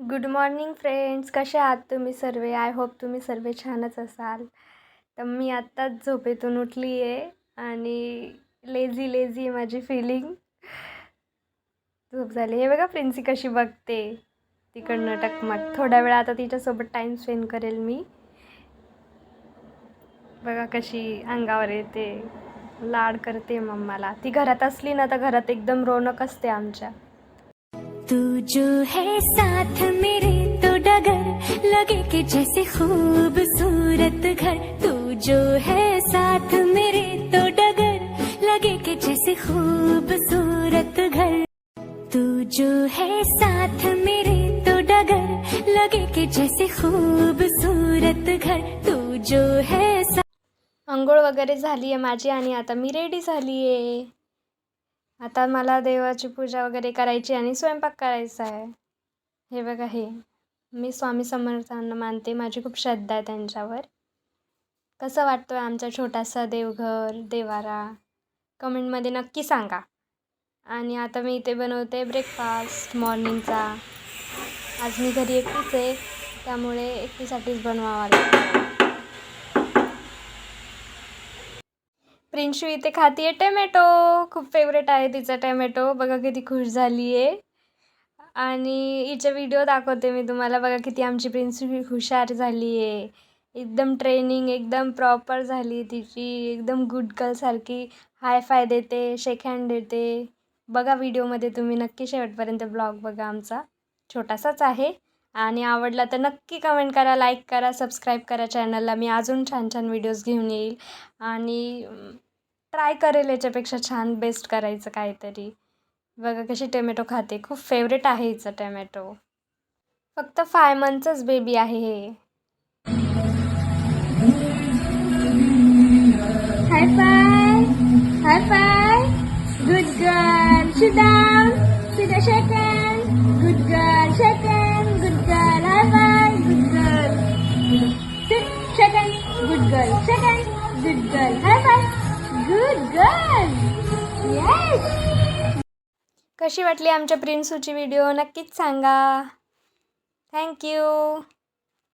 Good morning friends कसे आहात तुम्ही सर्व? आय होप तुम्ही सर्व छानच असाल. तर मी आत्ताच झोपेतून उठली आहे आणि लेझी लेझी आहे माझी फिलिंग झोप झाली. हे बघा प्रिन्सी कशी बघते. तिकडनं टकमक. थोड्या वेळा आता तिच्यासोबत टाईम स्पेंड करेल मी. बघा कशी अंगावर येते. लाड करते मम्माला. ती घरात असली ना तर घरात एकदम रौनक असते आमच्या. तू जो है साथ मेरे तो डगर। लगे कि जैसे खूबसूरत घर। तू जो है साथ मेरे तो डगर। लगे कि जैसे खूबसूरत घर। तू जो है साथ मेरे तो डगर। लगे कि जैसे खूबसूरत घर। तू जो है सा- आंघोळ वगैरे झाली आहे माझी आणि आता मी रेडी झाली आहे आता मला देवाची पूजा वगैरे करायची आणि स्वयंपाक करायचा आहे. हे बघा हे. मी स्वामी समर्थांना मानते माझी खूप श्रद्धा आहे त्यांच्यावर. कसं वाटतो आहे आमचा छोटासा देवघर देवारा? कमेंटमध्ये नक्की सांगा. आणि आता मी इथे बनवते ब्रेकफास्ट मॉर्निंगचा आज मी घरी एकटीच आहे त्यामुळे एकटीसाठीच बनवावा लागतो प्रिन्शू इथे खातीये टेमॅटो. खूप फेवरेट आहे तिचा टेमॅटो. बघा किती खुश झाली आहे. आणि हिचा व्हिडिओ दाखवते मी तुम्हाला. बघा किती आमची प्रिन्सू हुशार झाली आहे. एकदम ट्रेनिंग एकदम प्रॉपर झाली तिची. एकदम गुड गर्लसारखी हाय फाय देते शेक हँड देते. बघा व्हिडिओमध्ये तुम्ही नक्की शेवटपर्यंत ब्लॉग बघा आमचा. छोटासाच आहे. आणि आवडला तर नक्की कमेंट करा लाईक करा सबस्क्राईब करा चॅनलला मी अजून छान छान व्हिडिओज घेऊन येईल. आणि ट्राय करेल याच्यापेक्षा छान बेस्ट करायचं काहीतरी. बघा कशी टोमॅटो खाते. खूप फेवरेट आहे हिचं टोमॅटो. फक्त फाय मंथचंच बेबी आहे हे. हाय फाय हाय फाय गुजगार शेकन गुतगार शेकंद गुतगार हाय फायन गुड गर् high high good High yes कशी वाटली आमच्या प्रिन्सूची व्हिडिओ नक्कीच सांगा. थँक्यू